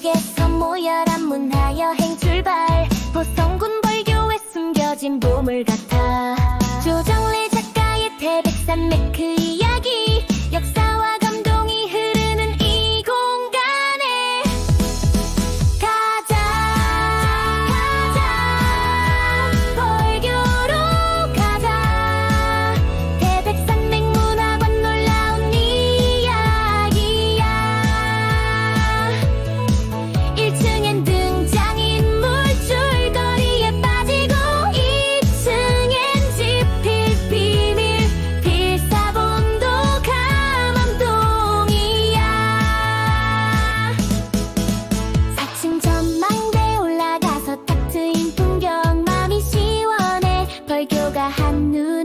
북에서 모여라 문화여행 출발. 보성군 벌교에 숨겨진 보물 같아. 조정래 작가의 태백산 메크이 동료가 한눈